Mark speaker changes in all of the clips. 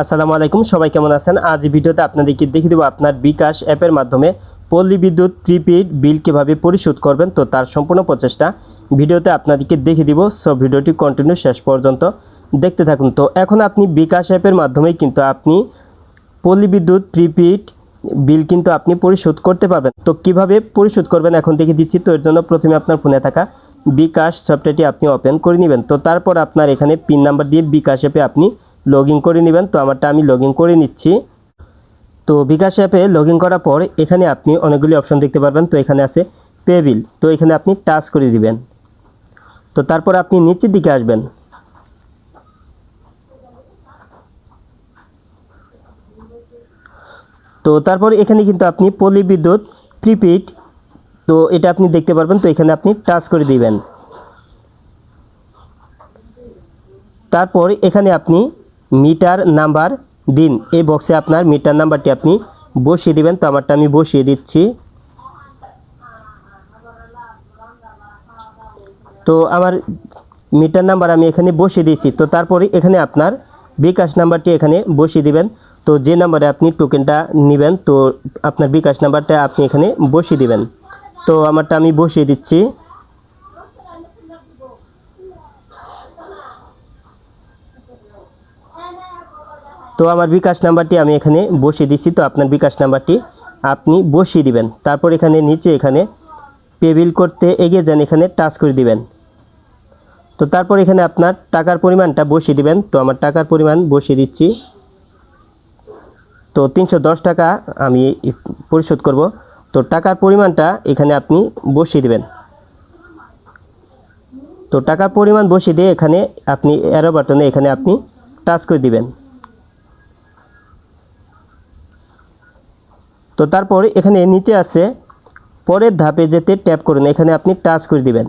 Speaker 1: আসসালামু আলাইকুম, সবাই কেমন আছেন? আজ ভিডিওতে আপনাদেরকে দেখিয়ে দেবো আপনার বিকাশ অ্যাপের মাধ্যমে পল্লী বিদ্যুৎ প্রিপেইড বিল কীভাবে পরিশোধ করবেন, তো তার সম্পূর্ণ প্রচেষ্টা ভিডিওতে আপনাদেরকে দেখিয়ে দিব। সো ভিডিওটি কন্টিনিউ শেষ পর্যন্ত দেখতে থাকুন। তো এখন আপনি বিকাশ অ্যাপের মাধ্যমে কিন্তু আপনি পল্লী বিদ্যুৎ প্রিপেইড বিল কিন্তু আপনি পরিশোধ করতে পারবেন। তো কীভাবে পরিশোধ করবেন এখন দেখে দিচ্ছি। তো এর জন্য প্রথমে আপনার ফোনে থাকা বিকাশ সফটওয়্যারটি আপনি ওপেন করে নেবেন। তো তারপর আপনার এখানে পিন নাম্বার দিয়ে বিকাশ অ্যাপে আপনি লগ ইন করে নেবেন। তো আমারটা আমি লগ ইন করে নিচ্ছি। তো বিকাশ অ্যাপে লগ ইন করার পর এখানে আপনি অনেকগুলি অপশন দেখতে পারবেন। তো এখানে আছে পে বিল তো এখানে আপনি টাচ করে দিবেন। তো তারপর আপনি নিচের দিকে আসবেন। তো তারপর এখানে কিন্তু আপনি পল্লী বিদ্যুৎ প্রিপেইড তো এটা আপনি দেখতে পারবেন। তো এখানে আপনি টাচ করে দিবেন। তারপর এখানে আপনি মিটার নাম্বার দিন। এই বক্সে আপনার মিটার নাম্বারটি আপনি বসিয়ে দিবেন। তো আমারটা আমি বসিয়ে দিচ্ছি। তো আমার মিটার নাম্বার আমি এখানে বসিয়ে দিয়েছি। তো তারপরে এখানে আপনার বিকাশ নাম্বারটি এখানে বসিয়ে দিবেন। তো যে নাম্বারে আপনি টোকেনটা নেবেন, তো আপনার বিকাশ নাম্বারটা আপনি এখানে বসিয়ে দিবেন। তো আমারটা আমি বসিয়ে দিচ্ছি। তো আমার বিকাশ নাম্বারটি আমি এখানে বসিয়ে দিচ্ছি। তো আপনার বিকাশ নাম্বারটি আপনি বসিয়ে দিবেন। তারপর এখানে নিচে এখানে পেবিল করতে এগিয়ে যান, এখানে টাচ করে দিবেন। তো তারপর এখানে আপনার টাকার পরিমাণটা বসিয়ে দিবেন। তো আমার টাকার পরিমাণ বসিয়ে দিচ্ছি। তো তিনশো দশ টাকা আমি পরিশোধ করব। তো টাকার পরিমাণটা এখানে আপনি বসিয়ে দিবেন। তো টাকার পরিমাণ বসিয়ে দিয়ে এখানে আপনি অ্যারো বাটনে এখানে আপনি টাচ করে দিবেন। তো তারপর এখানে নিচে আছে পরের ধাপে যেতে ট্যাপ করুন। এখানে আপনি টাচ করে দিবেন।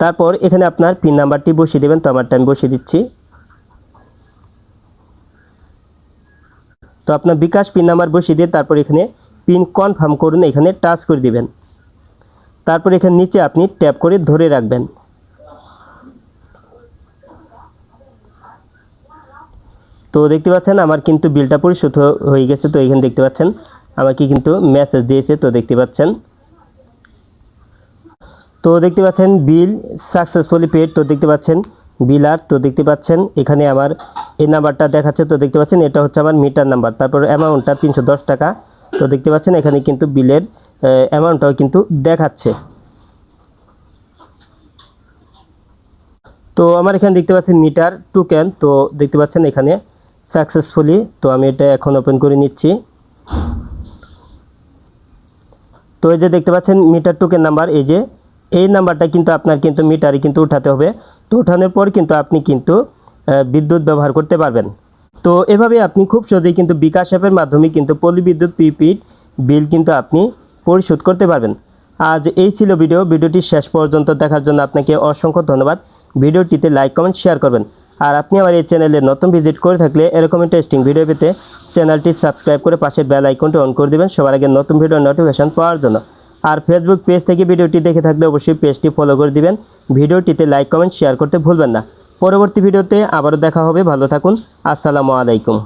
Speaker 1: তারপর এখানে আপনার পিন নাম্বারটি বসিয়ে দেবেন। তো আমারটা আমি বসিয়ে দিচ্ছি। তো আপনার বিকাশ পিন নাম্বার বসিয়ে দিয়ে তারপর এখানে পিন কনফার্ম করুন। এখানে টাচ করে দিবেন। তারপর এখানে নিচে আপনি ট্যাপ করে ধরে রাখবেন। তো দেখতে পাচ্ছেন, আমার কিন্তু বিলটা পরিশোধ হয়ে গেছে, তো এখানে দেখতে পাচ্ছেন, আমাকে কিন্তু মেসেজ দিয়েছে, তো দেখতে পাচ্ছেন। তো দেখতে পাচ্ছেন, বিল সাকসেসফুলি পেড তো দেখতে পাচ্ছেন, বিল আর, তো দেখতে পাচ্ছেন, এখানে আমার এই নাম্বারটা দেখাচ্ছে, তো দেখতে পাচ্ছেন, এটা হচ্ছে আমার মিটার নাম্বার তারপর অ্যামাউন্টটা তিনশো দশ টাকা, তো দেখতে পাচ্ছেন, এখানে কিন্তু বিলের অ্যামাউন্টটাও কিন্তু দেখাচ্ছে। তো আমার এখানে দেখতে পাচ্ছেন মিটার টোকেন তো দেখতে পাচ্ছেন এখানে সাকসেসফুলি তো আমি এটা এখন ওপেন করে নিচ্ছি। তো এই যে দেখতে পাচ্ছেন মিটার টোকেন নাম্বার এই যে, এই নাম্বারটা কিন্তু আপনার কিন্তু মিটারে কিন্তু উঠাতে হবে। তো উঠানোর পর কিন্তু আপনি কিন্তু বিদ্যুৎ ব্যবহার করতে পারবেন। তো এভাবে আপনি খুব সহজেই কিন্তু বিকাশ অ্যাপের মাধ্যমে কিন্তু পল্লী বিদ্যুৎ প্রিপিড বিল কিন্তু আপনি পরিশোধ করতে পারবেন। আজ এই ছিল ভিডিও ভিডিওটি শেষ পর্যন্ত দেখার জন্য আপনাকে অসংখ্য ধন্যবাদ। ভিডিওটিতে লাইক কমেন্ট শেয়ার করবেন। আর আপনি আমার এই চ্যানেলে নতুন ভিজিট করে থাকলে এরকম ইন্টারেস্টিং ভিডিও পেতে চ্যানেলটি সাবস্ক্রাইব করে পাশের বেল আইকনটি অন করে দেবেন। সবার আগে নতুন ভিডিও নোটিফিকেশন পাওয়ার জন্য। আর ফেসবুক পেজ থেকে ভিডিওটি দেখে থাকলে অবশ্যই পেজটি ফলো করে দিবেন। ভিডিওটিতে লাইক কমেন্ট শেয়ার করতে ভুলবেন না। পরবর্তী ভিডিওতে আবারও দেখা হবে। ভালো থাকুন। আসসালামু আলাইকুম।